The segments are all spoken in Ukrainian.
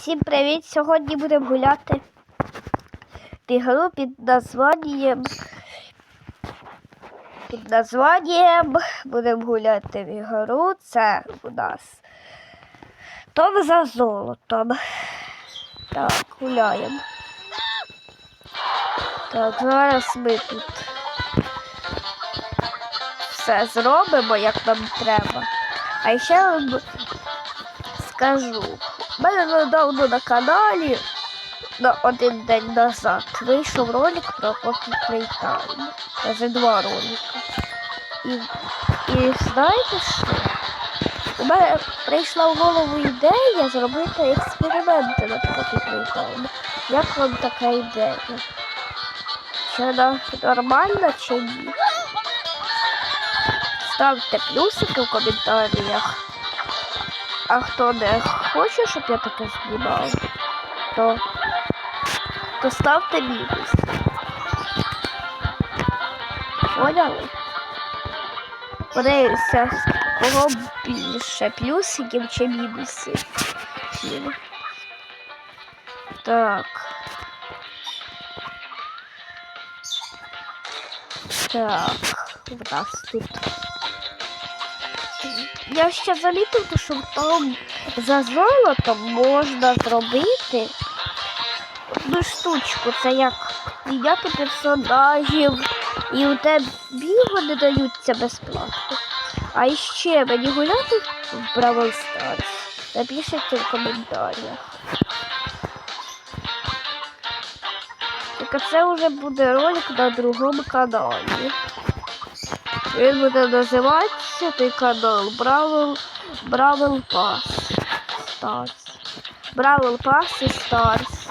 Всім привіт! Сьогодні будемо гуляти в ігру під названням. Під названням будемо гуляти в ігру. Це у нас Том за золотом. Так, гуляємо. Так, зараз ми тут все зробимо, як нам треба. А ще вам скажу. У мене недавно на каналі на один день назад вийшов ролик про Playtime. Даже два ролика. І, і знаєте що? У мене прийшла в голову ідея зробити експерименти над Playtime. Як вам така ідея? Чи вона нормальна чи ні? Ставте плюсики в коментарях. А хто не хоче, щоб я таке знімав, то, то ставте мінус. Поняли? Подивимося, кого більше плюсиків чи мінусів. Так. Так, у нас тут. Я ще замітив, що там за золотом можна зробити одну штучку. Це як міняти персонажів. І у тебе вони даються безплатно. А ще мені гуляти в Бравл Stars. Напишіть в коментарях. Так це вже буде ролик на другому каналі. Він буде називатися той канал Бравл Бравл Пас Старс. Бравл Пас і Старс.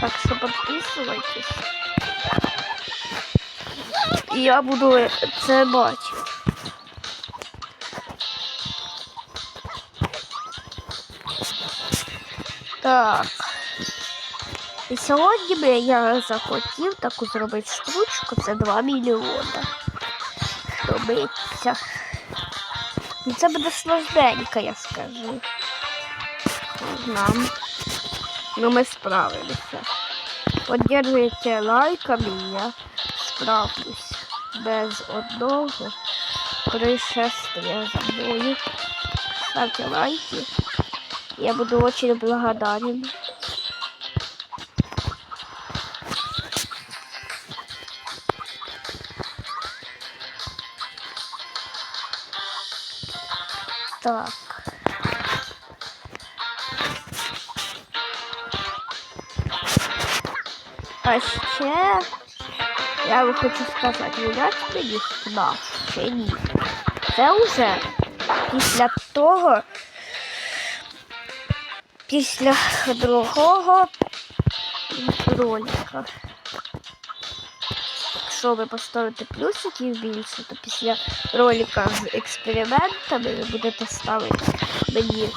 Так що підписуйтесь. І я буду це бачити. Так. І сьогодні я захотів таку зробити штучку, це 2 мільйони. Добиться. Ну це буде сложненько, я скажу. Нам. Ну ми справилися. Поддержуйте лайками, я справлюсь. Без одного пришествия за мною. Ставьте лайки. Я буду очень благодарен. Так. А ще я вам хочу сказати, мені сюди чи ні. Це вже після того, після другого ролика. Якщо ви поставите плюсиків більше, то після ролика з експериментами ви будете ставити мені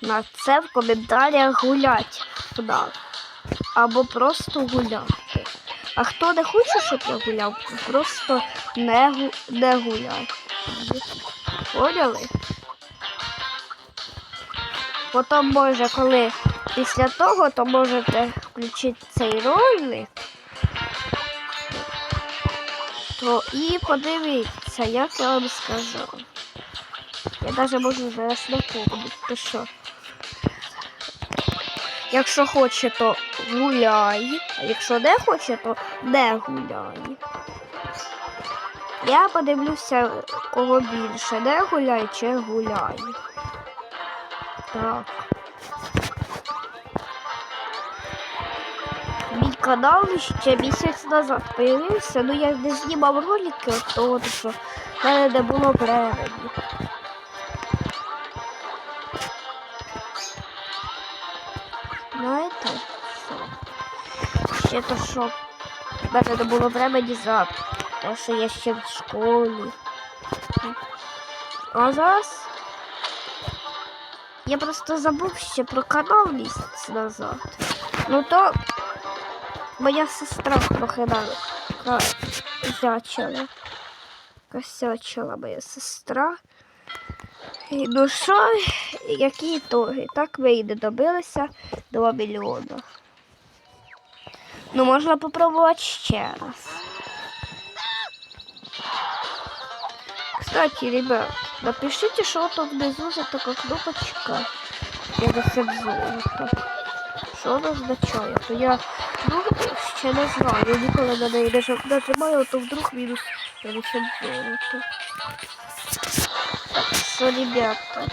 на це в коментарях гулять туди. Або просто гуляти. А хто не хоче, щоб я гуляв, просто не, гу... не гуляй. Поняли? Потім може, коли після того, то можете включити цей ролик. То і подивіться, як я вам сказав. Я навіть можу зараз напомнити, що. Якщо хоче, то гуляй, а якщо не хоче, то не гуляй. Я подивлюся, кого більше, не гуляй чи гуляй. Так. Канал ще місяць назад появився, ну я не знімав ролики того, що в мене не було времени. Знаєте, що? Ще то, що в мене не було времени за те, що я ще в школі. А зараз я просто забув ще про канал місяць назад. Ну то моя сестра трохи косячила. Косячила моя сестра. І Ну що, які ітоги? Так ви і не добилися 2 мільйона. Ну, можна попробувати ще раз. Кстати, ребят, напишите, что там внизу за такая кнопочка. Я золото. Що вона означає? То я ну, ще не знаю. Я ніколи на неї не нажимаю, то вдруг мінус 50 золото. Так що, ребята,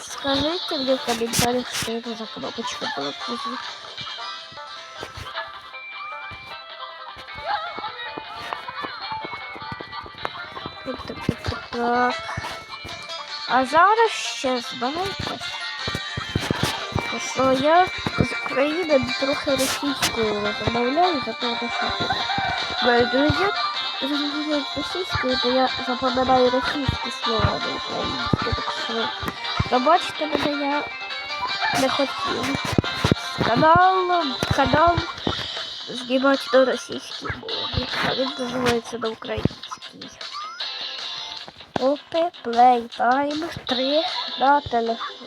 скажите мне в комментариях, что это за кнопочка была внизу. Так, так, так, так. А зараз ще знаєте, що я з України трохи російською розмовляю, за того, що мої друзі розмовляють російською, то я запам'ятаю російські слова на українську. Так що пробачте мене я не хотів. З каналом, канал знімати на російській мові, а він називається на українській. Опи Playtime 3 на телефон.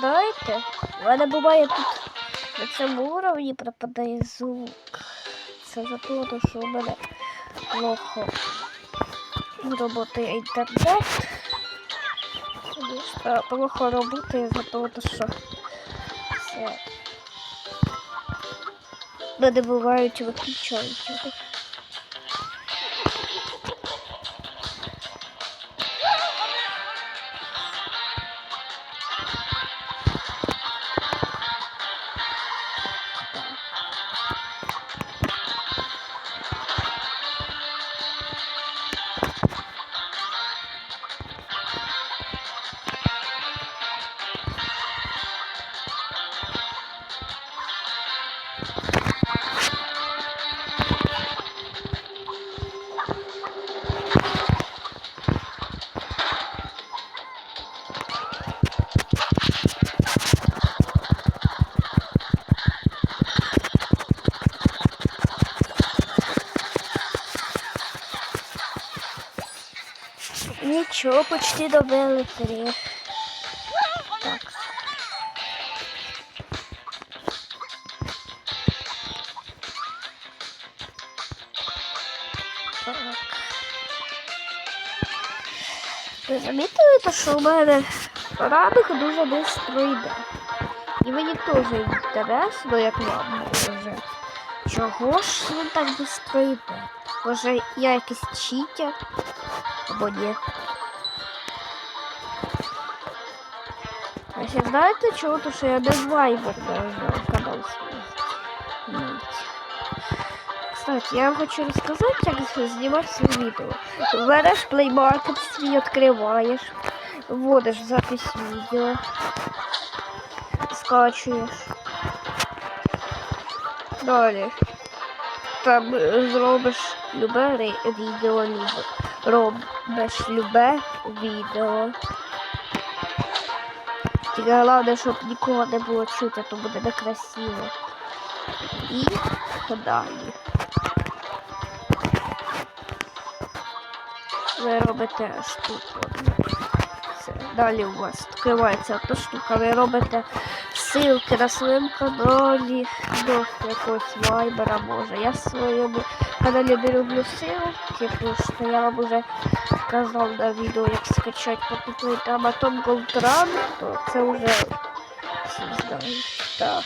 Знаєте, в мене буває тут на цьому уровні пропадає звук. Це за те, що в мене плохо работає інтернет. Конечно, плохо работает за того, що все. Мене бувають виключають Нічого, почти добили три. Так. Так. Ви замітили, то, що у мене ранок дуже швидко йде. І мені теж інтересно, як вам може. Чого ж він так швидко йде? Може я якийсь читер? Або. А ще знаєте чого? То що я не нажав канал Кстати, я вам хочу розказати, як знімати свої відео. Береш Market свій відкриваєш, вводиш запись відео, скачуєш. Далі. Там е, зробиш любе ри- відео, любе. Робиш любе відео. Тільки головне, щоб нікого не було чути, то буде некрасиво. І далі. Ви робите штуку. Це. Далі у вас відкривається та штука. Ви робите ссылки на своєму каналі до якогось вайбера може. Я своєму каналі не люблю ссылки, тому що я вам уже казав на відео, як скачати покупити Аматон Голдран, то вже всі знають. Так.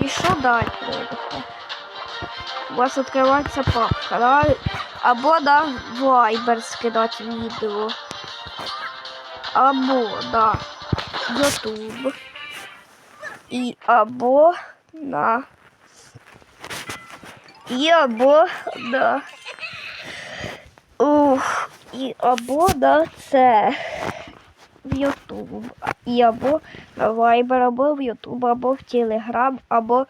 І що далі? У вас відкривається папка, да? або на Viber скидати відео. Або на YouTube. І або на і або на Ух, і або на це в YouTube. І або на Viber, або в YouTube, або в Telegram, або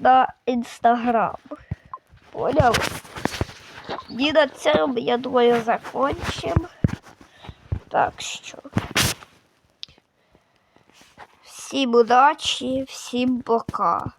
на Instagram. Поняв? І на цьому, я думаю, закончимо. Так що. Всім удачі, всім пока.